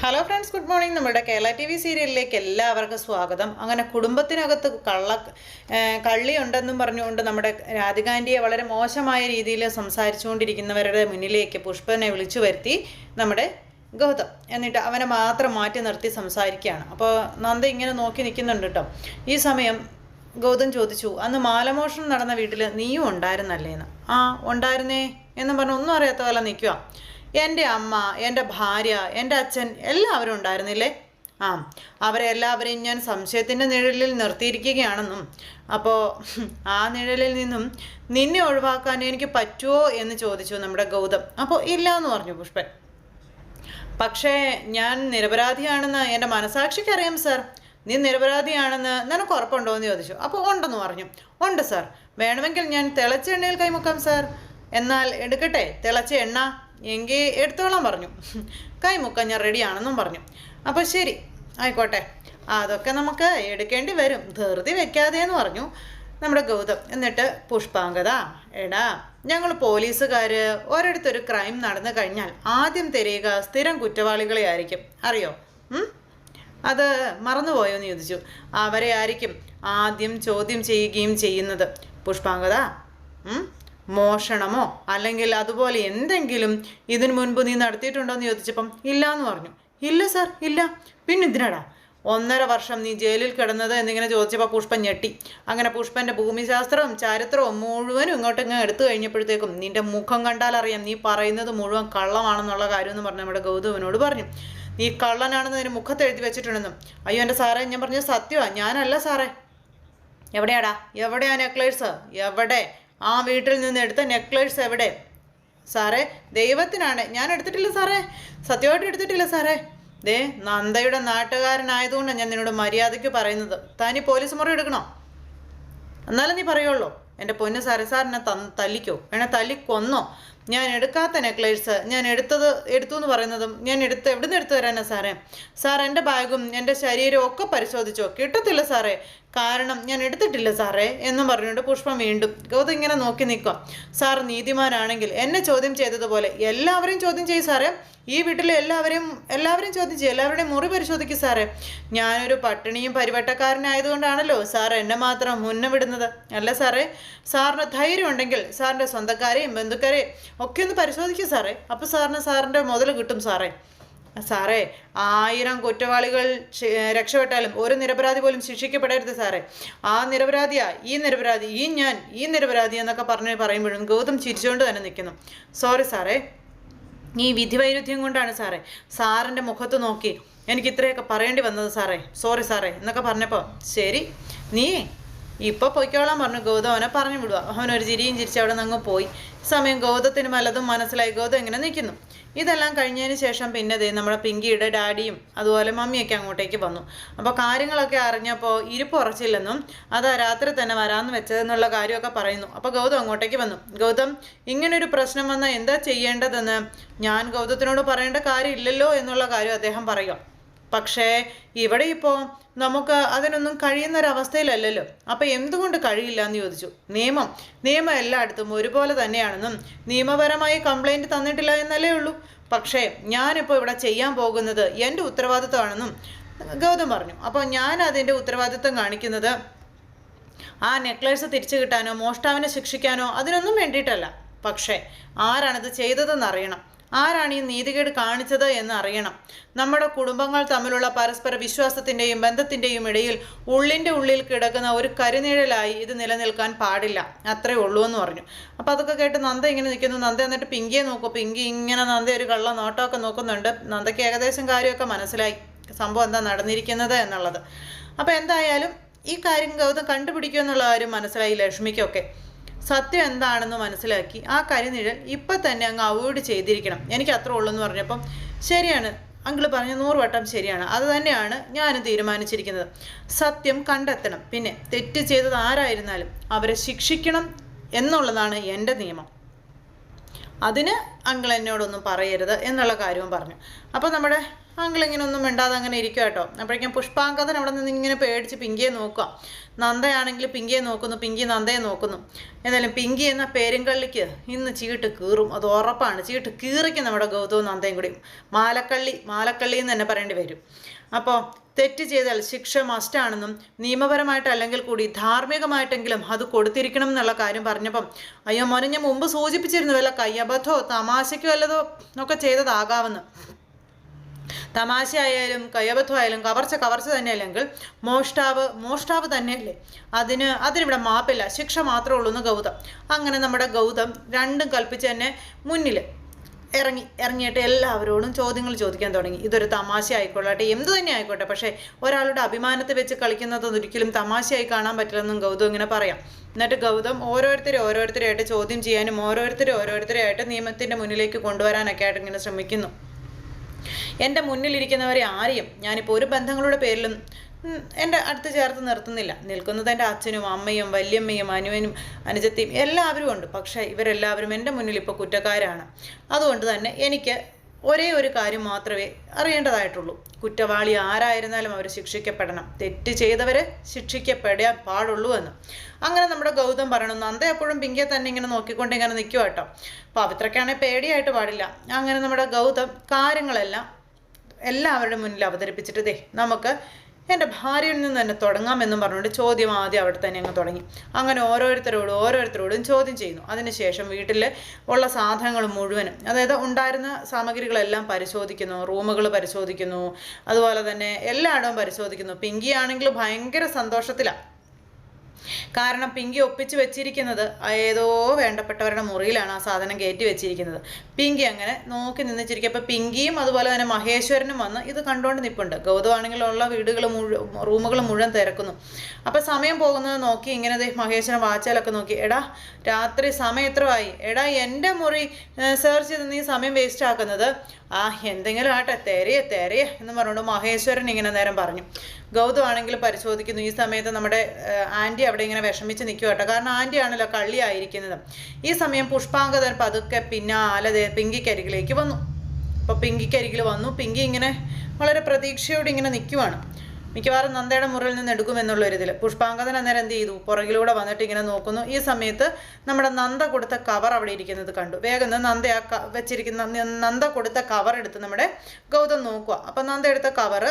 Hello friends good morning നമ്മുടെ Kerala T V സീരിയലിലേക്ക് എല്ലാവർക്കും സ്വാഗതം. അങ്ങനെ കുടുംബത്തിനകത്ത് കള്ള കള്ളിയുണ്ടെന്നും പറഞ്ഞുകൊണ്ട് നമ്മുടെ രാധികാന്റിയെ വളരെ മോശമായ രീതിയിൽ സംസാരിച്ചുകൊണ്ടിരിക്കുന്നവരുടെ മുന്നിലേക്ക് പുഷ്പനെ വിളിച്ചു വരുത്തി നമ്മുടെ ഗൗതം എന്നിട്ട് അവനെ മാത്രം മാറ്റി നിർത്തി സംസാരിക്കുകയാണ്. അപ്പോൾ നന്ദ ഇങ്ങനെ നോക്കി നിൽക്കുന്നുണ്ട് കേട്ടോ. ഈ സമയം ഗൗതം ചോദിച്ചു അന്ന് മാലമോഷണം നടന്ന വീട്ടിൽ നീയും ഉണ്ടായിരുന്നല്ലേന്ന്? ആ ഉണ്ടായിരുന്നേ എന്നും പറഞ്ഞ് ഒന്നും അറിയാത്ത പോലെ നിൽക്കുക എന്റെ അമ്മ എന്റെ ഭാര്യ എന്റെ അച്ഛൻ എല്ലാവരും ഉണ്ടായിരുന്നില്ലേ? ആ. അവരെല്ലാവരെയും ഞാൻ സംശയത്തിന്റെ നിഴലിൽ നിർത്തിയിരിക്കുകയാണെന്നും അപ്പോൾ ആ നിഴലിൽ നിന്നും നിന്നെ ഒഴിവാക്കാൻ എനിക്ക് പറ്റുമോ എന്ന് ചോദിച്ചു നമ്മുടെ ഗൗതം. അപ്പോൾ ഇല്ല എന്ന് പറഞ്ഞു പുഷ്പൻ. പക്ഷേ ഞാൻ നിരപരാധിയാണെന്ന് എന്റെ മനസാക്ഷിക്ക് അറിയാം സാർ. നീ നിരപരാധിയാണെന്ന് നിനക്ക് ഉറപ്പുണ്ടോ എന്ന് ചോദിച്ചു. അപ്പോൾ ഉണ്ടെന്ന് പറഞ്ഞു. ഉണ്ട് സാർ. വേണമെങ്കിൽ ഞാൻ തിളച്ചെണ്ണയിൽ കൈമുക്കാം സാർ. എന്നാൽ എടുക്കട്ടെ തിളച്ച എണ്ണ എങ്കിൽ എടുത്തോളാം പറഞ്ഞു. കൈമുക്ക ഞാൻ റെഡിയാണെന്നും പറഞ്ഞു. അപ്പോൾ ശരി ആയിക്കോട്ടെ. അതൊക്കെ നമുക്ക് എടുക്കേണ്ടി വരും. ധൃതി വെക്കാതെ എന്ന് പറഞ്ഞു നമ്മുടെ ഗൗതം. എന്നിട്ട് പുഷ്പാങ്കത എടാ ഞങ്ങൾ പോലീസുകാർ ഒരിടത്തൊരു ക്രൈം നടന്നു കഴിഞ്ഞാൽ ആദ്യം തിരയുക സ്ഥിരം കുറ്റവാളികളെ ആയിരിക്കും. അറിയോ? അത് മറന്നുപോയോ എന്ന് ചോദിച്ചു. അവരെ ആയിരിക്കും ആദ്യം ചോദ്യം ചെയ്യുകയും ചെയ്യുന്നത്. പുഷ്പാങ്കത? മോഷണമോ? അല്ലെങ്കിൽ അതുപോലെ എന്തെങ്കിലും ഇതിനു മുൻപ് നീ നടത്തിയിട്ടുണ്ടോ എന്ന് ചോദിച്ചപ്പം ഇല്ല എന്ന് പറഞ്ഞു. ഇല്ല സാർ ഇല്ല. പിന്നെ ഇതിനടാ ഒന്നര വർഷം നീ ജയിലിൽ കിടന്നത് എന്നിങ്ങനെ ചോദിച്ചപ്പോൾ പുഷ്പൻ ഞെട്ടി. അങ്ങനെ പുഷ്പന്റെ ഭൂമിശാസ്ത്രവും ചരിത്രവും മുഴുവനും ഇങ്ങോട്ട് ഇങ്ങനെ എടുത്തു കഴിഞ്ഞപ്പോഴത്തേക്കും നിന്റെ മുഖം കണ്ടാൽ അറിയാം നീ പറയുന്നത് മുഴുവൻ കള്ളമാണെന്നുള്ള കാര്യം എന്ന് പറഞ്ഞ് നമ്മുടെ ഗൗതമനോട് പറഞ്ഞു. നീ കള്ളനാണെന്ന് നിന്റെ മുഖത്ത് എഴുതി വെച്ചിട്ടുണ്ടെന്നും. അയ്യോ എന്റെ സാറേ ഞാൻ പറഞ്ഞത് സത്യമാണ് ഞാനല്ല സാറേ. എവിടെയാടാ? എവിടെയാ നെക്ലേഴ്സ് എവിടെ? ആ വീട്ടിൽ നിന്ന് എടുത്ത നെക്ലേഴ്സ് എവിടെ? സാറേ ദൈവത്തിനാണ്. ഞാൻ എടുത്തിട്ടില്ല സാറേ. സത്യമായിട്ട് എടുത്തിട്ടില്ല സാറേ. ദേ നന്ദയുടെ നാട്ടുകാരനായതുകൊണ്ടാണ് ഞാൻ നിന്നോട് മര്യാദയ്ക്ക് പറയുന്നത്. താനി പോലീസ് മുറി എടുക്കണോ? എന്നാലും നീ പറയുള്ളൂ. എന്റെ പൊന്ന് സാറേ സാറിനെ ത തല്ലിക്കോ. എന്നെ തല്ലിക്കൊന്നോ ഞാൻ എടുക്കാത്ത നെക്ലേഴ്സ് ഞാൻ എടുത്തത് എടുത്തു എന്ന് പറയുന്നതും ഞാൻ എടുത്ത് എവിടെ നിന്ന് എടുത്തു തരാനാ സാറേ? സാർ എന്റെ ബാഗും എന്റെ ശരീരവും ഒക്കെ പരിശോധിച്ചോ? കിട്ടത്തില്ല സാറേ. കാരണം ഞാൻ എടുത്തിട്ടില്ല സാറേ എന്നും പറഞ്ഞുകൊണ്ട് പുഷ്പം വീണ്ടും ഗൗതം ഇങ്ങനെ നോക്കി നിൽക്കുക. സാർ നീതിമാനാണെങ്കിൽ എന്നെ ചോദ്യം ചെയ്തതുപോലെ എല്ലാവരെയും ചോദ്യം ചെയ്യും സാറേ. ഈ വീട്ടിലെ എല്ലാവരെയും എല്ലാവരെയും ചോദ്യം ചെയ്യും. എല്ലാവരുടെയും മുറി പരിശോധിക്കും സാറേ. ഞാനൊരു പട്ടിണിയും പരിവട്ടക്കാരനായതുകൊണ്ടാണല്ലോ സാർ എന്നെ മാത്രം മുന്നേ വിടുന്നത്. അല്ല സാറേ സാറിന് ധൈര്യം ഉണ്ടെങ്കിൽ സാറിന്റെ സ്വന്തക്കാരെയും ബന്ധുക്കാരെയും ഒക്കെ ഒന്ന് പരിശോധിക്കും സാറേ. അപ്പോൾ സാറിന് സാറിന്റെ മുതൽ കിട്ടും സാറേ. സാറേ ആയിരം കുറ്റവാളികൾ രക്ഷപ്പെട്ടാലും ഒരു നിരപരാധി പോലും ശിക്ഷിക്കപ്പെടരുത് സാറേ. ആ നിരപരാധിയാ ഈ നിരപരാധി ഈ ഞാൻ ഈ നിരപരാധി എന്നൊക്കെ പറഞ്ഞ് പറയുമ്പോഴും ഗൗതം ചിരിച്ചുകൊണ്ട് തന്നെ നിൽക്കുന്നു. സോറി സാറേ. ഈ വിധിവൈരുദ്ധ്യം കൊണ്ടാണ് സാറേ. സാറിന്റെ മുഖത്ത് നോക്കി എനിക്ക് ഇത്രയൊക്കെ പറയേണ്ടി വന്നത് സാറേ. സോറി സാറേ എന്നൊക്കെ പറഞ്ഞപ്പോൾ ശരി നീ ഇപ്പോൾ പൊയ്ക്കോളാൻ പറഞ്ഞു. ഗൗതം അവനെ പറഞ്ഞു വിടുക. അവൻ ഒരു ചിരിയും ചിരിച്ച് അവിടെ നിന്ന് പോയി. സമയം ഗൗതത്തിന് പലതും മനസ്സിലായി. ഗൗതം ഇങ്ങനെ നിൽക്കുന്നു. ഇതെല്ലാം കഴിഞ്ഞതിന് ശേഷം പിന്നെ ദേ നമ്മുടെ പിങ്കിയുടെ ഡാഡിയും അതുപോലെ മമ്മിയൊക്കെ അങ്ങോട്ടേക്ക് വന്നു. അപ്പോൾ കാര്യങ്ങളൊക്കെ അറിഞ്ഞപ്പോൾ ഇരിപ്പ് ഉറച്ചില്ലെന്നും അതാ രാത്രി തന്നെ വരാമെന്ന് വെച്ചതെന്നുള്ള കാര്യമൊക്കെ പറയുന്നു. അപ്പോൾ ഗൗതം അങ്ങോട്ടേക്ക് വന്നു. ഗൗതം ഇങ്ങനൊരു പ്രശ്നം വന്നാൽ എന്താ ചെയ്യേണ്ടതെന്ന്? ഞാൻ ഗൗതത്തിനോട് പറയേണ്ട കാര്യമില്ലല്ലോ എന്നുള്ള കാര്യം അദ്ദേഹം പറയുക. പക്ഷേ ഇവിടെ ഇപ്പോൾ നമുക്ക് അതിനൊന്നും കഴിയുന്നൊരവസ്ഥയിലല്ലല്ലോ. അപ്പോൾ എന്തുകൊണ്ട് കഴിയില്ല എന്ന് ചോദിച്ചു. നിയമം. നിയമം എല്ലായിടത്തും ഒരുപോലെ തന്നെയാണെന്നും നിയമപരമായി കംപ്ലൈന്റ് തന്നിട്ടില്ല എന്നല്ലേ ഉള്ളൂ. പക്ഷേ ഞാനിപ്പോൾ ഇവിടെ ചെയ്യാൻ പോകുന്നത് എന്റെ ഉത്തരവാദിത്തമാണെന്നും ഗൗതം പറഞ്ഞു. അപ്പോൾ ഞാൻ അതിന്റെ ഉത്തരവാദിത്തം കാണിക്കുന്നത് ആ നെക്ലേസ് തിരിച്ചു കിട്ടാനോ മോഷ്ടാവിനെ ശിക്ഷിക്കാനോ അതിനൊന്നും വേണ്ടിയിട്ടല്ല. പക്ഷേ ആരാണിത് ചെയ്തതെന്ന് അറിയണം ആരാണ് ഈ നീതികേട് കാണിച്ചത് എന്ന് അറിയണം. നമ്മുടെ കുടുംബങ്ങൾ തമ്മിലുള്ള പരസ്പര വിശ്വാസത്തിന്റെയും ബന്ധത്തിന്റെയും ഇടയിൽ ഉള്ളിന്റെ ഉള്ളിൽ കിടക്കുന്ന ഒരു കരിനിഴലായി ഇത് നിലനിൽക്കാൻ പാടില്ല. അത്രേ ഉള്ളൂ എന്ന് പറഞ്ഞു. അപ്പോൾ അതൊക്കെ കേട്ട് നന്ദ ഇങ്ങനെ നിൽക്കുന്നു. നന്ദ എന്നിട്ട് പിങ്കിയെ നോക്കും. പിങ്കി ഇങ്ങനെ നന്ദ ഒരു കള്ള നോട്ടമൊക്കെ നോക്കുന്നുണ്ട്. നന്ദയ്ക്ക് ഏകദേശം കാര്യമൊക്കെ മനസ്സിലായി. സംഭവം എന്താ നടന്നിരിക്കുന്നത് എന്നുള്ളത്. അപ്പോൾ എന്തായാലും ഈ കാര്യം ഗൗതം കണ്ടുപിടിക്കുമെന്നുള്ള കാര്യം മനസ്സിലായി ലക്ഷ്മിക്കൊക്കെ. സത്യം എന്താണെന്ന് മനസ്സിലാക്കി ആ കരിനിഴൽ ഇപ്പം തന്നെ അങ്ങ് അവോയ്ഡ് ചെയ്തിരിക്കണം. എനിക്ക് അത്ര ഉള്ളൂ എന്ന് പറഞ്ഞപ്പം ശരിയാണ്. അങ്കിൾ പറഞ്ഞ നൂറ് വട്ടം ശരിയാണ്. അത് തന്നെയാണ് ഞാനും തീരുമാനിച്ചിരിക്കുന്നത്. സത്യം കണ്ടെത്തണം. പിന്നെ തെറ്റ് ചെയ്തത് ആരായിരുന്നാലും അവരെ ശിക്ഷിക്കണം എന്നുള്ളതാണ് എന്റെ നിയമം. അതിന് അങ്കിൾ എന്നോടൊന്നും പറയരുത് എന്നുള്ള കാര്യവും പറഞ്ഞു. അപ്പോൾ നമ്മുടെ അങ്കിൾ ഇങ്ങനെ ഒന്നും മിണ്ടാതെ അങ്ങനെ ഇരിക്കുക കേട്ടോ. അപ്പോഴേക്കും പുഷ്പാങ്കതൻ അവിടെ നിന്ന് ഇങ്ങനെ പേടിച്ച് പിങ്കിയെ നോക്കുക നന്ദയാണെങ്കിൽ പിങ്കിയെ നോക്കുന്നു പിങ്കി നന്ദയെ നോക്കുന്നു. എന്തായാലും പിങ്കി എന്ന പേരുംകള്ളിക്ക് ഇന്ന് ചീട്ട് കീറും. അത് ഉറപ്പാണ്. ചീട്ട് കീറിക്കും നമ്മുടെ ഗൗതവും നന്ദയും കൂടി. മാലക്കള്ളി മാലക്കള്ളി എന്ന് തന്നെ പറയേണ്ടി വരും. അപ്പോൾ തെറ്റ് ചെയ്താൽ ശിക്ഷ മസ്റ്റാണെന്നും നിയമപരമായിട്ട് അല്ലെങ്കിൽ കൂടി ധാർമ്മികമായിട്ടെങ്കിലും അത് കൊടുത്തിരിക്കണം എന്നുള്ള കാര്യം പറഞ്ഞപ്പം അയ്യോ മോനെ ഞാൻ മുമ്പ് സൂചിപ്പിച്ചിരുന്നു വല്ല കയ്യബദ്ധോ തമാശയ്ക്കോ വല്ലതോ ഒക്കെ ചെയ്തതാകാമെന്ന്. തമാശയായാലും കയ്യബദ്ധമായാലും കവർച്ച കവർച്ച തന്നെ തന്നെയല്ലെങ്കിൽ മോഷ്ടാവ് മോഷ്ടാവ് തന്നെയല്ലേ? അതിന് അതിനിവിടെ മാപ്പില്ല. ശിക്ഷ മാത്രമേ ഉള്ളൂ എന്ന് ഗൗതം. അങ്ങനെ നമ്മുടെ ഗൗതം രണ്ടും കൽപ്പിച്ച് തന്നെ മുന്നിൽ ഇറങ്ങി ഇറങ്ങിയിട്ട് എല്ലാവരോടും ചോദ്യങ്ങൾ ചോദിക്കാൻ തുടങ്ങി. ഇതൊരു തമാശ ആയിക്കൊള്ളട്ടെ എന്ത് തന്നെ ആയിക്കോട്ടെ. പക്ഷേ ഒരാളുടെ അഭിമാനത്തെ വെച്ച് കളിക്കുന്നത് ഒരിക്കലും തമാശയായി കാണാൻ പറ്റില്ലെന്നും ഗൗതം ഇങ്ങനെ പറയാം. എന്നിട്ട് ഗൗതം ഓരോരുത്തരെ ഓരോരുത്തരെയായിട്ട് ചോദ്യം ചെയ്യാനും ഓരോരുത്തരെ ഓരോരുത്തരെയായിട്ട് നിയമത്തിന്റെ മുന്നിലേക്ക് കൊണ്ടുവരാനൊക്കെ ആയിട്ട് ഇങ്ങനെ ശ്രമിക്കുന്നു. എന്റെ മുന്നിലിരിക്കുന്നവരെ ആരെയും ഞാനിപ്പോൾ ഒരു ബന്ധങ്ങളുടെ പേരിലും എന്റെ അടുത്ത് ചേർത്ത് നിർത്തുന്നില്ല. നിൽക്കുന്നത് എന്റെ അച്ഛനും അമ്മയും വല്യമ്മയും അനുവനും അനുജത്തിയും എല്ലാവരും ഉണ്ട്. പക്ഷേ ഇവരെല്ലാവരും എന്റെ മുന്നിൽ ഇപ്പോൾ കുറ്റക്കാരാണ്. അതുകൊണ്ട് തന്നെ എനിക്ക് ഒരേ ഒരു കാര്യം മാത്രമേ അറിയേണ്ടതായിട്ടുള്ളൂ. കുറ്റവാളി ആരായിരുന്നാലും അവർ ശിക്ഷിക്കപ്പെടണം. തെറ്റ് ചെയ്തവരെ ശിക്ഷിക്കപ്പെടാൻ പാടുള്ളൂ എന്ന്. അങ്ങനെ നമ്മുടെ ഗൗതം പറയണം നന്ദ എപ്പോഴും പിങ്കിയെ തന്നെ ഇങ്ങനെ നോക്കിക്കൊണ്ട് ഇങ്ങനെ നിൽക്കുക കേട്ടോ പവിത്രക്കാണെങ്കിൽ പേടിയായിട്ട് പാടില്ല. അങ്ങനെ നമ്മുടെ ഗൗതം കാര്യങ്ങളെല്ലാം എല്ലാവരുടെ മുന്നിൽ അവതരിപ്പിച്ചിട്ട് ദേ നമുക്ക് എന്റെ ഭാര്യയിൽ നിന്ന് തന്നെ തുടങ്ങാമെന്നും പറഞ്ഞുകൊണ്ട് ചോദ്യം ആദ്യം അവിടെ തന്നെ അങ്ങ് തുടങ്ങി. അങ്ങനെ ഓരോരുത്തരോടും ഓരോരുത്തരോടും ചോദ്യം ചെയ്യുന്നു. അതിനുശേഷം വീട്ടിൽ ഉള്ള സാധനങ്ങൾ മുഴുവനും അതായത് ഉണ്ടായിരുന്ന സാമഗ്രികളെല്ലാം പരിശോധിക്കുന്നു റൂമുകൾ പരിശോധിക്കുന്നു അതുപോലെ തന്നെ എല്ലായിടവും പരിശോധിക്കുന്നു. പിങ്കി ആണെങ്കിൽ ഭയങ്കര സന്തോഷത്തിലാണ് കാരണം പിങ്കി ഒപ്പിച്ച് വെച്ചിരിക്കുന്നത് ഏതോ വേണ്ടപ്പെട്ടവരുടെ മുറിയിലാണ് ആ സാധനം കയറ്റി വെച്ചിരിക്കുന്നത്. പിങ്കി അങ്ങനെ നോക്കി നിന്നിച്ചിരിക്കും. അപ്പോൾ പിങ്കിയും അതുപോലെ തന്നെ മഹേശ്വരനും വന്ന് ഇത് കണ്ടുകൊണ്ട് നിൽപ്പുണ്ട് ഗൗതമാണെങ്കിലുള്ള വീടുകൾ മുഴുവൻ റൂമുകൾ മുഴുവൻ തിരക്കുന്നു. അപ്പോൾ സമയം പോകുന്നത് നോക്കി ഇങ്ങനെ മഹേശ്വരൻ വാച്ചാലൊക്കെ നോക്കി. എടാ രാത്രി സമയം എത്രയായി? എടാ എന്റെ മുറി സെർച്ച് ചെയ്ത് നീ സമയം വേസ്റ്റ് ആക്കുന്നത്. ആ എന്തെങ്കിലും ആട്ടെ തെരയെ തെരയെ എന്ന് പറഞ്ഞുകൊണ്ട് മഹേശ്വരൻ ഇങ്ങനെ നേരം പറഞ്ഞു. ഗൗതം ആണെങ്കിൽ പരിശോധിക്കുന്നു ഈ സമയത്ത് നമ്മുടെ ആന്റി അവിടെ ഇങ്ങനെ വിഷമിച്ച് നിൽക്കുക കേട്ടോ. കാരണം ആന്റി ആണല്ലോ കള്ളിയായിരിക്കുന്നത്. ഈ സമയം പുഷ്പാങ്കതൻ പതുക്കെ പിന്നാലെ പിങ്കിക്കരികിലേക്ക് വന്നു. അപ്പോൾ പിങ്കിക്കരികിൽ വന്നു. പിങ്കി ഇങ്ങനെ വളരെ പ്രതീക്ഷയോടെ ഇങ്ങനെ നിൽക്കുവാണ് മിക്കവാറും നന്ദയുടെ മുറിയിൽ നിന്ന് എടുക്കുമെന്നുള്ള ഒരിതിൽ പുഷ്പാങ്കതൻ അന്നേരം എന്ത് ചെയ്തു? പുറകിലൂടെ വന്നിട്ട് ഇങ്ങനെ നോക്കുന്നു. ഈ സമയത്ത് നമ്മുടെ നന്ദ കൊടുത്ത കവർ അവിടെ ഇരിക്കുന്നത് കണ്ടു. വേഗം നന്ദ ആ വെച്ചിരിക്കുന്ന നന്ദ കൊടുത്ത കവർ എടുത്ത് നമ്മുടെ ഗൗതം നോക്കുക. അപ്പം നന്ദ എടുത്ത കവറ്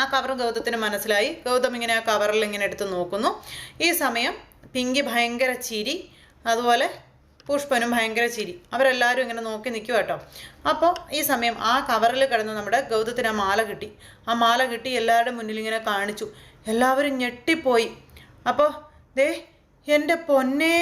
ആ കവർ ഗൗതത്തിന് മനസ്സിലായി. ഗൗതം ഇങ്ങനെ ആ കവറിൽ ഇങ്ങനെ എടുത്ത് നോക്കുന്നു. ഈ സമയം പിങ്കി ഭയങ്കര ചിരി അതുപോലെ പുഷ്പനും ഭയങ്കര ചിരി. അവരെല്ലാവരും ഇങ്ങനെ നോക്കി നിൽക്കുക കേട്ടോ. അപ്പോൾ ഈ സമയം ആ കവറിൽ കിടന്ന് നമ്മുടെ ഗൗതത്തിന് ആ മാല കിട്ടി. ആ മാല കിട്ടി എല്ലാവരുടെ മുന്നിൽ ഇങ്ങനെ കാണിച്ചു. എല്ലാവരും ഞെട്ടിപ്പോയി. അപ്പോൾ ദേ എന്റെ പൊന്നേ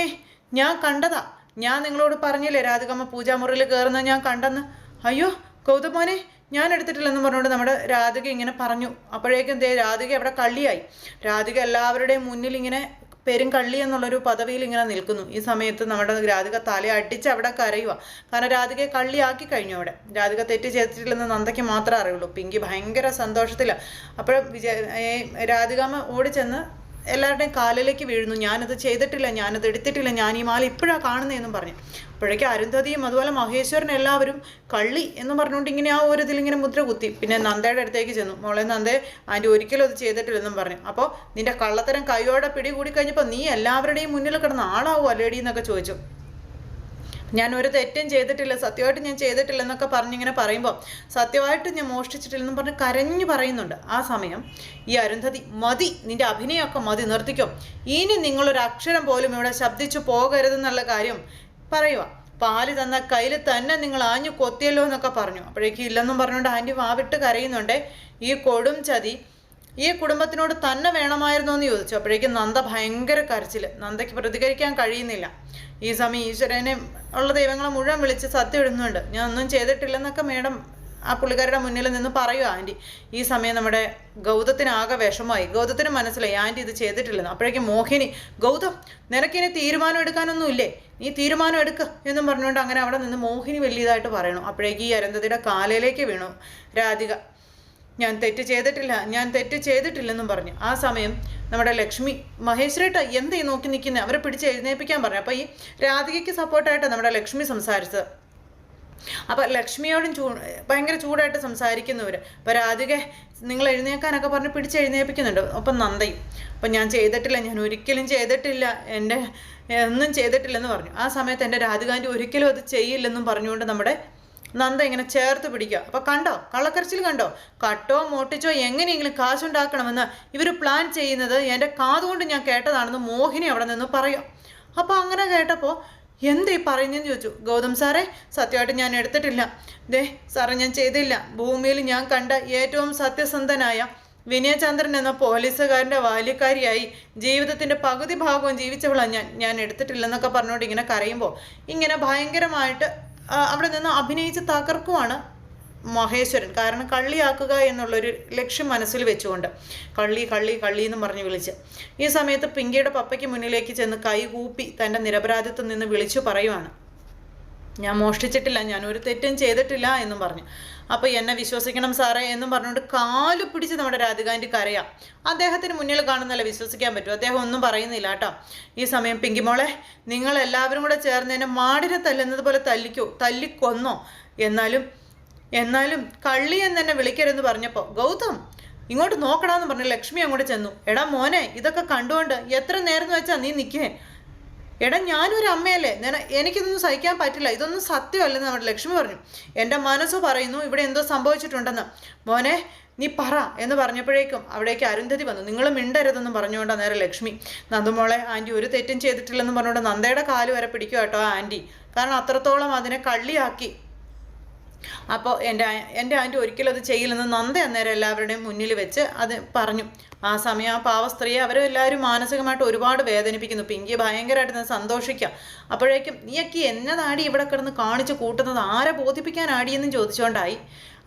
ഞാൻ കണ്ടതാ. ഞാൻ നിങ്ങളോട് പറഞ്ഞില്ലേ രാധികമ്മ പൂജാമുറിയിൽ കയറുന്നത് ഞാൻ കണ്ടെന്ന്? അയ്യോ ഗൗതമോനെ ഞാൻ എടുത്തിട്ടില്ലെന്ന് പറഞ്ഞുകൊണ്ട് നമ്മുടെ രാധിക ഇങ്ങനെ പറഞ്ഞു. അപ്പോഴേക്കും ദേ രാധിക അവിടെ കള്ളിയായി. രാധിക എല്ലാവരുടെയും മുന്നിൽ ഇങ്ങനെ പെരും കള്ളി എന്നുള്ളൊരു പദവിയിൽ ഇങ്ങനെ നിൽക്കുന്നു. ഈ സമയത്ത് നമ്മുടെ രാധിക തല അടിച്ച് അവിടെ കരയുക കാരണം രാധികയെ കള്ളിയാക്കി കഴിഞ്ഞു അവിടെ. രാധിക തെറ്റ് ചെയ്തിട്ടില്ലെന്ന് നന്ദയ്ക്ക് മാത്രമേ അറിയുള്ളൂ. പിങ്കി ഭയങ്കര സന്തോഷത്തിലാണ് അപ്പോഴും വിജയ രാധികാമ്മ ഓടിച്ചെന്ന് എല്ലാവരുടെയും കാലിലേക്ക് വീഴുന്നു. ഞാനത് ചെയ്തിട്ടില്ല ഞാനത് എടുത്തിട്ടില്ല ഞാൻ ഈ മാല ഇപ്പോഴാണ് കാണുന്നതെന്നും പറഞ്ഞു. അപ്പോഴേക്കും അരുന്ധതിയും അതുപോലെ മഹേശ്വരൻ എല്ലാവരും കള്ളി എന്ന് പറഞ്ഞുകൊണ്ട് ഇങ്ങനെ ആ ഒരു ഇതിലിങ്ങനെ മുദ്ര കുത്തി. പിന്നെ നന്ദയുടെ അടുത്തേക്ക് ചെന്നു. മോളെ നന്ദേ ആന്റി ഒരിക്കലും അത് ചെയ്തിട്ടില്ലെന്നും പറഞ്ഞു. അപ്പോൾ നിന്റെ കള്ളത്തരം കൈയോടെ പിടികൂടി കഴിഞ്ഞപ്പോൾ നീ എല്ലാവരുടെയും മുന്നിൽ കിടന്ന ആളാവോ അല്ലേടി എന്നൊക്കെ ചോദിച്ചു. ഞാൻ ഒരു തെറ്റും ചെയ്തിട്ടില്ല സത്യമായിട്ട് ഞാൻ ചെയ്തിട്ടില്ല എന്നൊക്കെ പറഞ്ഞിങ്ങനെ പറയുമ്പോൾ സത്യമായിട്ട് ഞാൻ മോഷ്ടിച്ചിട്ടില്ലെന്നും പറഞ്ഞ് കരഞ്ഞു പറയുന്നുണ്ട്. ആ സമയം ഈ അരുന്ധതി മതി നിന്റെ അഭിനയമൊക്കെ മതി നിർത്തിക്കോ. ഇനി നിങ്ങളൊരു അക്ഷരം പോലും ഇവിടെ ശബ്ദിച്ചു പോകരുതെന്നുള്ള കാര്യം പറയുക. പാൽ തന്ന കയ്യിൽ തന്നെ നിങ്ങൾ ആഞ്ഞു കൊത്തിയല്ലോ എന്നൊക്കെ പറഞ്ഞു. അപ്പോഴേക്കും ഇല്ലെന്നും പറഞ്ഞുകൊണ്ട് ആന്റി വാവിട്ട് കരയുന്നുണ്ട്. ഈ കൊടും ചതി ഈ കുടുംബത്തിനോട് തന്നെ വേണമായിരുന്നു എന്ന് ചോദിച്ചു. അപ്പോഴേക്കും നന്ദ ഭയങ്കര കരച്ചിൽ നന്ദയ്ക്ക് പ്രതികരിക്കാൻ കഴിയുന്നില്ല. ഈ സമയം ഈശ്വരനെ ഉള്ള ദൈവങ്ങളെ മുഴുവൻ വിളിച്ച് സത്യം ഇടുന്നുണ്ട്. ഞാൻ ഒന്നും ചെയ്തിട്ടില്ലെന്നൊക്കെ മേഡം ആ പുള്ളിക്കാരുടെ മുന്നിൽ നിന്ന് പറയുക ആന്റി ഈ സമയം നമ്മുടെ ഗൗതത്തിനാകെ വിഷമമായി. ഗൗതത്തിന് മനസ്സിലായി. ആന്റി ഇത് ചെയ്തിട്ടില്ലെന്ന്. അപ്പോഴേക്കും മോഹിനി ഗൗതം നിനക്കിനി തീരുമാനം എടുക്കാനൊന്നും ഇല്ലേ? നീ തീരുമാനം എടുക്കുക എന്നും പറഞ്ഞുകൊണ്ട് അങ്ങനെ അവിടെ നിന്ന് മോഹിനി വലിയതായിട്ട് പറയണു. അപ്പോഴേക്കും ഈ അരന്തതിയുടെ കാലയിലേക്ക് വീണു. രാധിക ഞാൻ തെറ്റ് ചെയ്തിട്ടില്ല ഞാൻ തെറ്റ് ചെയ്തിട്ടില്ലെന്നും പറഞ്ഞു. ആ സമയം നമ്മുടെ ലക്ഷ്മി മഹേശ്വരേട്ട എന്തേ നോക്കി നിൽക്കുന്നത് അവരെ പിടിച്ച് എഴുന്നേൽപ്പിക്കാൻ പറഞ്ഞു. അപ്പോൾ ഈ രാധികയ്ക്ക് സപ്പോർട്ടായിട്ട് നമ്മുടെ ലക്ഷ്മി സംസാരിച്ചത്. അപ്പം ലക്ഷ്മിയോടും ചൂ ഭയങ്കര ചൂടായിട്ട് സംസാരിക്കുന്നവർ അപ്പോൾ രാധിക നിങ്ങൾ എഴുന്നേക്കാനൊക്കെ പറഞ്ഞ് പിടിച്ച് എഴുന്നേൽപ്പിക്കുന്നുണ്ട്. ഒപ്പം നന്ദയും അപ്പം ഞാൻ ചെയ്തിട്ടില്ല ഞാൻ ഒരിക്കലും ചെയ്തിട്ടില്ല. എന്റെ ഒന്നും ചെയ്തിട്ടില്ലെന്ന് പറഞ്ഞു. ആ സമയത്ത് എന്റെ രാധികാന്റെ ഒരിക്കലും അത് ചെയ്യില്ലെന്നും പറഞ്ഞുകൊണ്ട് നമ്മുടെ നന്ദ ഇങ്ങനെ ചേർത്ത് പിടിക്കുക. അപ്പോൾ കണ്ടോ? കള്ളക്കരച്ചിൽ കണ്ടോ? കട്ടോ മോട്ടിച്ചോ എങ്ങനെയെങ്കിലും കാശുണ്ടാക്കണമെന്ന് ഇവർ പ്ലാൻ ചെയ്യുന്നത് എന്റെ കാതുകൊണ്ട് ഞാൻ കേട്ടതാണെന്ന് മോഹിനി അവിടെ നിന്ന് പറയാം അപ്പോൾ അങ്ങനെ കേട്ടപ്പോൾ എന്തേ പറയുന്നതെന്ന് ചോദിച്ചു. ഗൗതം സാറേ സത്യമായിട്ട് ഞാൻ എടുത്തിട്ടില്ല. ദേ സാറേ ഞാൻ ചെയ്തില്ല. ഭൂമിയിൽ ഞാൻ കണ്ട ഏറ്റവും സത്യസന്ധനായ വിനയചന്ദ്രൻ എന്ന പോലീസുകാരന്റെ ബാല്യക്കാരിയായി ജീവിതത്തിന്റെ പകുതി ഭാഗവും ജീവിച്ചവളാണ് ഞാൻ. ഞാൻ എടുത്തിട്ടില്ലെന്നൊക്കെ പറഞ്ഞുകൊണ്ട് ഇങ്ങനെ കരയുമ്പോൾ ഇങ്ങനെ ഭയങ്കരമായിട്ട് അവിടെ നിന്ന് അഭിനയിച്ച് തകർക്കുവാണ് മഹേശ്വരൻ. കാരണം കള്ളിയാക്കുക എന്നുള്ളൊരു ലക്ഷ്യം മനസ്സിൽ വെച്ചുകൊണ്ട് കള്ളി കള്ളി കള്ളി എന്ന് പറഞ്ഞ് വിളിച്ച്. ഈ സമയത്ത് പിങ്കിയുടെ പപ്പയ്ക്ക് മുന്നിലേക്ക് ചെന്ന് കൈകൂപ്പി തന്റെ നിരപരാധിത്വം നിന്ന് വിളിച്ചു പറയുവാണ്. ഞാൻ മോഷ്ടിച്ചിട്ടില്ല ഞാൻ ഒരു തെറ്റും ചെയ്തിട്ടില്ല എന്നും പറഞ്ഞു. അപ്പോൾ എന്നെ വിശ്വസിക്കണം സാറേ എന്നും പറഞ്ഞുകൊണ്ട് കാൽ പിടിച്ച് നമ്മുടെ രാധികാന്റെ കരയാം. അദ്ദേഹത്തിന് മുന്നിൽ കാണുന്നല്ല വിശ്വസിക്കാൻ പറ്റും. അദ്ദേഹം ഒന്നും പറയുന്നില്ല കേട്ടോ. ഈ സമയം പിങ്കിമോളെ നിങ്ങൾ എല്ലാവരും കൂടെ ചേർന്ന് എന്നെ മാടിനെ തല്ലുന്നത് പോലെ തല്ലിക്കോ തല്ലിക്കൊന്നോ. എന്നാലും എന്നാലും കള്ളി എന്ന് എന്നെ വിളിക്കരുതെന്ന് പറഞ്ഞപ്പോൾ ഗൗതം ഇങ്ങോട്ട് നോക്കണമെന്ന് പറഞ്ഞു ലക്ഷ്മി അങ്ങോട്ട് ചെന്നു. എടാ മോനെ ഇതൊക്കെ കണ്ടുകൊണ്ട് എത്ര നേരം വെച്ചാ നീ നിൽക്കേ എടാ ഞാനൊരു അമ്മയല്ലേ? ഞാൻ എനിക്കിതൊന്നും സഹിക്കാൻ പറ്റില്ല. ഇതൊന്നും സത്യമല്ലെന്ന് നമ്മുടെ ലക്ഷ്മി പറഞ്ഞു. എന്റെ മനസ്സ് പറയുന്നു ഇവിടെ എന്തോ സംഭവിച്ചിട്ടുണ്ടെന്ന്. മോനെ നീ പറ എന്ന് പറഞ്ഞപ്പോഴേക്കും അവിടേക്ക് അരുന്ധതി വന്നു. നിങ്ങൾ മിണ്ടരുതെന്ന് പറഞ്ഞുകൊണ്ട് നേരെ ലക്ഷ്മി. നന്ദുമോളെ ആന്റി ഒരു തെറ്റും ചെയ്തിട്ടില്ലെന്ന് പറഞ്ഞുകൊണ്ട് നന്ദയുടെ കാൽ വരെ പിടിക്കുക കേട്ടോ ആന്റി. കാരണം അത്രത്തോളം അതിനെ കള്ളിയാക്കി അപ്പോൾ എന്റെ എന്റെ ആന്റി ഒരിക്കലും അത് ചെയ്യില്ലെന്ന് നന്ദ അന്നേരം എല്ലാവരുടെയും മുന്നിൽ വെച്ച് അത് പറഞ്ഞു. ആ സമയം ആ പാവ സ്ത്രീയെ അവരെല്ലാവരും മാനസികമായിട്ട് ഒരുപാട് വേദനിപ്പിക്കുന്നു. പിങ്കി ഭയങ്കരമായിട്ട് നിന്ന് സന്തോഷിക്കാം. അപ്പോഴേക്കും നീയൊക്കെ എന്നതാടി ഇവിടെ കിടന്ന് കാണിച്ച് കൂട്ടുന്നത്? ആരെ ബോധിപ്പിക്കാനാടിയെന്നും ചോദിച്ചുകൊണ്ടായി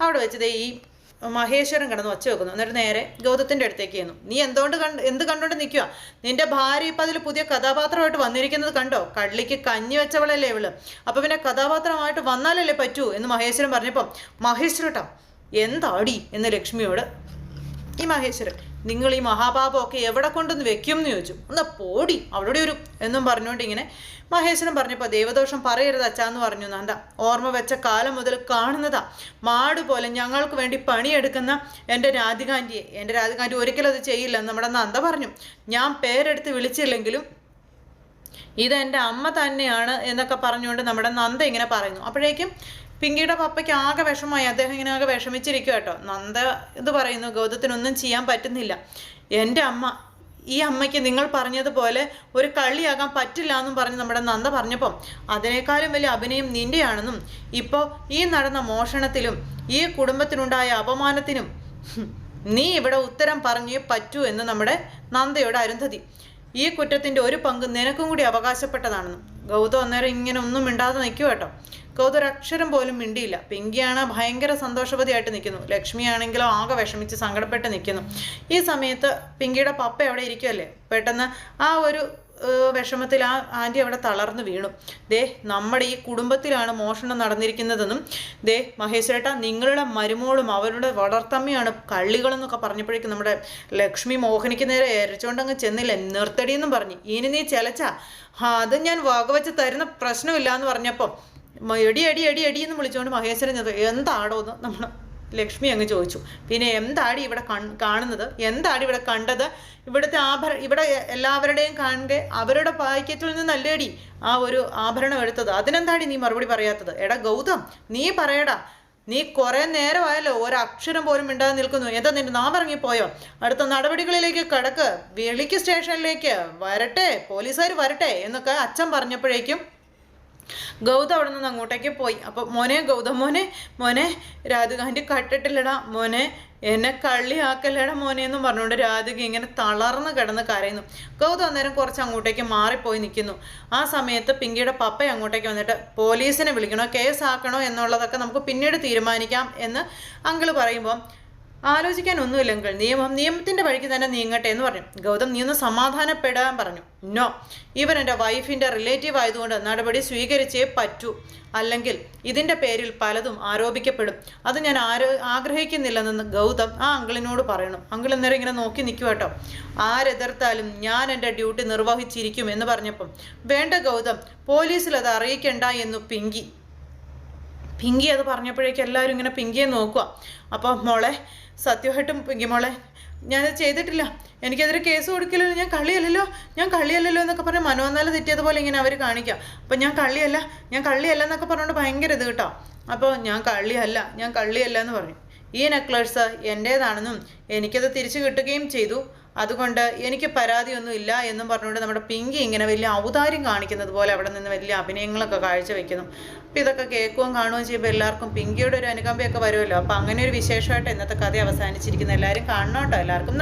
അവിടെ വെച്ചത് ഈ മഹേശ്വരൻ കിടന്ന് ഒച്ച വെക്കുന്നു. എന്നിട്ട് നേരെ ഗൗതത്തിന്റെ അടുത്തേക്ക് ചെയ്യുന്നു നീ എന്തുകൊണ്ട് കണ്ട് എന്ത് കണ്ടുകൊണ്ട് നിൽക്കുക നിന്റെ ഭാര്യ ഇപ്പം അതിൽ പുതിയ കഥാപാത്രമായിട്ട് വന്നിരിക്കുന്നത് കണ്ടോ? കള്ളിക്ക് കഞ്ഞി വെച്ചവളല്ലേ ഇവൾ? അപ്പം പിന്നെ കഥാപാത്രമായിട്ട് വന്നാലല്ലേ പറ്റൂ? എന്ന് മഹേശ്വരൻ പറഞ്ഞപ്പം മഹേശ്വരട്ടോ എന്താടി? എന്ന് ലക്ഷ്മിയോട് ഈ മഹേശ്വരൻ നിങ്ങൾ ഈ മഹാപാപമൊക്കെ എവിടെ കൊണ്ടൊന്ന് വെക്കും എന്ന് ചോദിച്ചു. ഒന്ന് പോടി അവിടെ ഒരു എന്നും പറഞ്ഞുകൊണ്ട് ഇങ്ങനെ മഹേശ്വരൻ പറഞ്ഞപ്പോൾ ദേവദോഷം പറയരുത് അച്ചാന്ന് പറഞ്ഞു. നന്ദ ഓർമ്മ വെച്ച കാലം മുതൽ കാണുന്നതാ. മാട് പോലെ ഞങ്ങൾക്ക് വേണ്ടി പണിയെടുക്കുന്ന എന്റെ രാധികാന്റിയെ. എന്റെ രാധികാന്റി ഒരിക്കലും അത് ചെയ്യില്ല നമ്മുടെ നന്ദ പറഞ്ഞു. ഞാൻ പേരെടുത്ത് വിളിച്ചില്ലെങ്കിലും ഇത് എന്റെ അമ്മ തന്നെയാണ് എന്നൊക്കെ പറഞ്ഞുകൊണ്ട് നമ്മുടെ നന്ദ ഇങ്ങനെ പറയുന്നു. അപ്പോഴേക്കും പിങ്കിയുടെ പപ്പയ്ക്ക് ആകെ വിഷമമായി. അദ്ദേഹം ഇങ്ങനെ ആകെ വിഷമിച്ചിരിക്കും കേട്ടോ. നന്ദ ഇത് പറയുന്നു ഗൗതത്തിനൊന്നും ചെയ്യാൻ പറ്റുന്നില്ല. എന്റെ അമ്മ ഈ അമ്മയ്ക്ക് നിങ്ങൾ പറഞ്ഞതുപോലെ ഒരു കള്ളിയാകാൻ പറ്റില്ല എന്നും പറഞ്ഞ് നമ്മുടെ നന്ദ പറഞ്ഞപ്പം അതിനേക്കാളും വലിയ അഭിനയം നിന്റെയാണെന്നും ഇപ്പോൾ ഈ നടന്ന മോഷണത്തിലും ഈ കുടുംബത്തിനുണ്ടായ അപമാനത്തിനും നീ ഇവിടെ ഉത്തരം പറഞ്ഞേ പറ്റൂ എന്ന് നമ്മുടെ നന്ദയോട് അരുന്ധതി. ഈ കുറ്റത്തിന്റെ ഒരു പങ്ക് നിനക്കും കൂടി അവകാശപ്പെട്ടതാണെന്നും. ഗൗതം അന്നേരം ഇങ്ങനെ ഒന്നും മിണ്ടാതെ നിൽക്കുക കേട്ടോ ഗൗതം അക്ഷരം പോലും മിണ്ടിയില്ല. പിങ്കിയാണ് ഭയങ്കര സന്തോഷവതിയായിട്ട് നിൽക്കുന്നു. ലക്ഷ്മിയാണെങ്കിലോ ആകെ വിഷമിച്ച് സങ്കടപ്പെട്ട് നിൽക്കുന്നു. ഈ സമയത്ത് പിങ്കിയുടെ പപ്പ അവിടെ ഇരിക്കുമല്ലേ പെട്ടെന്ന് ആ ഒരു വിഷമത്തിൽ ആ ആന്റി അവിടെ തളർന്നു വീണു. ദേ നമ്മുടെ ഈ കുടുംബത്തിലാണ് മോഷണം നടന്നിരിക്കുന്നതെന്നും ദേ മഹേശ്വരേട്ട നിങ്ങളുടെ മരുമോളും അവരുടെ വളർത്തമ്മയാണ് കള്ളികളെന്നൊക്കെ പറഞ്ഞപ്പോഴേക്കും നമ്മുടെ ലക്ഷ്മി മോഹനിക്ക് നേരെ എരച്ചോണ്ടങ്ങ് ചെന്നില്ല? നിർത്തടിയെന്നും പറഞ്ഞു. ഇനി നീ ചെലച്ച? അത് ഞാൻ വകവെച്ച് തരുന്ന പ്രശ്നമില്ല എന്ന് പറഞ്ഞപ്പോൾ എടി എടി എടി എടി എന്ന് വിളിച്ചുകൊണ്ട് മഹേശ്വരൻ എന്താടോ എന്ന് നമ്മൾ ലക്ഷ്മി അങ്ങ് ചോദിച്ചു. പിന്നെ എന്താടി ഇവിടെ കാണുന്നത്? എന്താടി ഇവിടെ കണ്ടത്? ഇവിടുത്തെ ആഭര ഇവിടെ എല്ലാവരുടെയും കാണുക അവരുടെ പാക്കറ്റിൽ നിന്നല്ലേടി ആ ഒരു ആഭരണം എടുത്തത്? അതിനെന്താടി നീ മറുപടി പറയാത്തത്? എടാ ഗൗതം നീ പറയടാ. നീ കുറേ നേരമായല്ലോ ഒരക്ഷരം പോലും മിണ്ടാതെ നിൽക്കുന്നു. എന്താ നിന്റെ നാം ഇറങ്ങിപ്പോയോ? അടുത്ത നടപടികളിലേക്ക് കടക്ക്. വിളിക്ക് സ്റ്റേഷനിലേക്ക് വരട്ടെ പോലീസുകാർ വരട്ടെ എന്നൊക്കെ അച്ഛൻ പറഞ്ഞപ്പോഴേക്കും ഗൗതം അവിടെ നിന്ന് അങ്ങോട്ടേക്ക് പോയി. അപ്പോൾ മോനെ ഗൗതം മോനെ മോനെ രാധികാന്റെ കട്ടിട്ടില്ലടാ മോനെ എന്നെ കള്ളിയാക്കല്ലടാ മോനെ എന്നും പറഞ്ഞുകൊണ്ട് രാധിക ഇങ്ങനെ തളർന്ന് കിടന്ന് കരയുന്നു. ഗൗതം അന്നേരം കുറച്ച് അങ്ങോട്ടേക്ക് മാറിപ്പോയി നിൽക്കുന്നു. ആ സമയത്ത് പിങ്കിയുടെ പപ്പ അങ്ങോട്ടേക്ക് വന്നിട്ട് പോലീസിനെ വിളിക്കണോ കേസാക്കണോ എന്നുള്ളതൊക്കെ നമുക്ക് പിന്നീട് തീരുമാനിക്കാം എന്ന് അങ്കിൾ പറയുമ്പോൾ ആലോചിക്കാൻ ഒന്നുമില്ലെങ്കിൽ നിയമം നിയമത്തിന്റെ വഴിക്ക് തന്നെ നീങ്ങട്ടെ എന്ന് പറഞ്ഞു. ഗൗതം നീ ഒന്ന് സമാധാനപ്പെടാൻ പറഞ്ഞു. നോ. ഇവൻ എന്റെ വൈഫിന്റെ റിലേറ്റീവ് ആയതുകൊണ്ട് നടപടി സ്വീകരിച്ചേ പറ്റൂ. അല്ലെങ്കിൽ ഇതിന്റെ പേരിൽ പലതും ആരോപിക്കപ്പെടും. അത് ഞാൻ ആരോ ആഗ്രഹിക്കുന്നില്ലെന്ന് ഗൗതം ആ അങ്കിളിനോട് പറയണം. അങ്കിൾ ഇന്നേരം ഇങ്ങനെ നോക്കി നിൽക്കുക കേട്ടോ ആരെതിർത്താലും ഞാൻ എന്റെ ഡ്യൂട്ടി നിർവഹിച്ചിരിക്കും എന്ന് പറഞ്ഞപ്പം വേണ്ട ഗൗതം പോലീസിൽ അത് അറിയിക്കണ്ട എന്നു പിങ്കി. പിങ്കി അത് പറഞ്ഞപ്പോഴേക്കും എല്ലാവരും ഇങ്ങനെ പിങ്കിയെ നോക്കുക അപ്പോൾ മോളെ സത്യമായിട്ടും പിങ്കിമോളെ ഞാനത് ചെയ്തിട്ടില്ല. എനിക്കെതിരെ കേസ് കൊടുക്കില്ലല്ലോ ഞാൻ കള്ളിയല്ലല്ലോ ഞാൻ കള്ളിയല്ലല്ലോ എന്നൊക്കെ പറഞ്ഞ് മനോന്നാല തെറ്റിയതുപോലെ ഇങ്ങനെ അവർ കാണിക്കാം. അപ്പം ഞാൻ കള്ളിയല്ല ഞാൻ കള്ളിയല്ല എന്നൊക്കെ പറഞ്ഞുകൊണ്ട് ഭയങ്കര ഇത് കേട്ടോ. അപ്പോൾ ഞാൻ കള്ളിയല്ല ഞാൻ കള്ളിയല്ല എന്ന് പറഞ്ഞു. ഈ നെക്ലേഴ്സ് എന്റേതാണെന്നും എനിക്കത് തിരിച്ചു കിട്ടുകയും ചെയ്തു. അതുകൊണ്ട് എനിക്ക് പരാതിയൊന്നുമില്ല എന്നും പറഞ്ഞുകൊണ്ട് നമ്മുടെ പിങ്കി ഇങ്ങനെ വലിയ ഔദാര്യം കാണിക്കുന്നത് പോലെ അവിടെ നിന്ന് വലിയ അഭിനയങ്ങളൊക്കെ കാഴ്ചവെക്കുന്നു. അപ്പോൾ ഇതൊക്കെ കേൾക്കുകയും കാണുകയും ചെയ്യുമ്പോൾ എല്ലാവർക്കും പിങ്കിയുടെ ഒരു അനുകമ്പയൊക്കെ വരുമല്ലോ. അപ്പോൾ അങ്ങനെ ഒരു വിശേഷമായിട്ട് ഇന്നത്തെ കഥ അവസാനിച്ചിരിക്കുന്നു. എല്ലാവരും കാണണം കേട്ടോ എല്ലാവർക്കും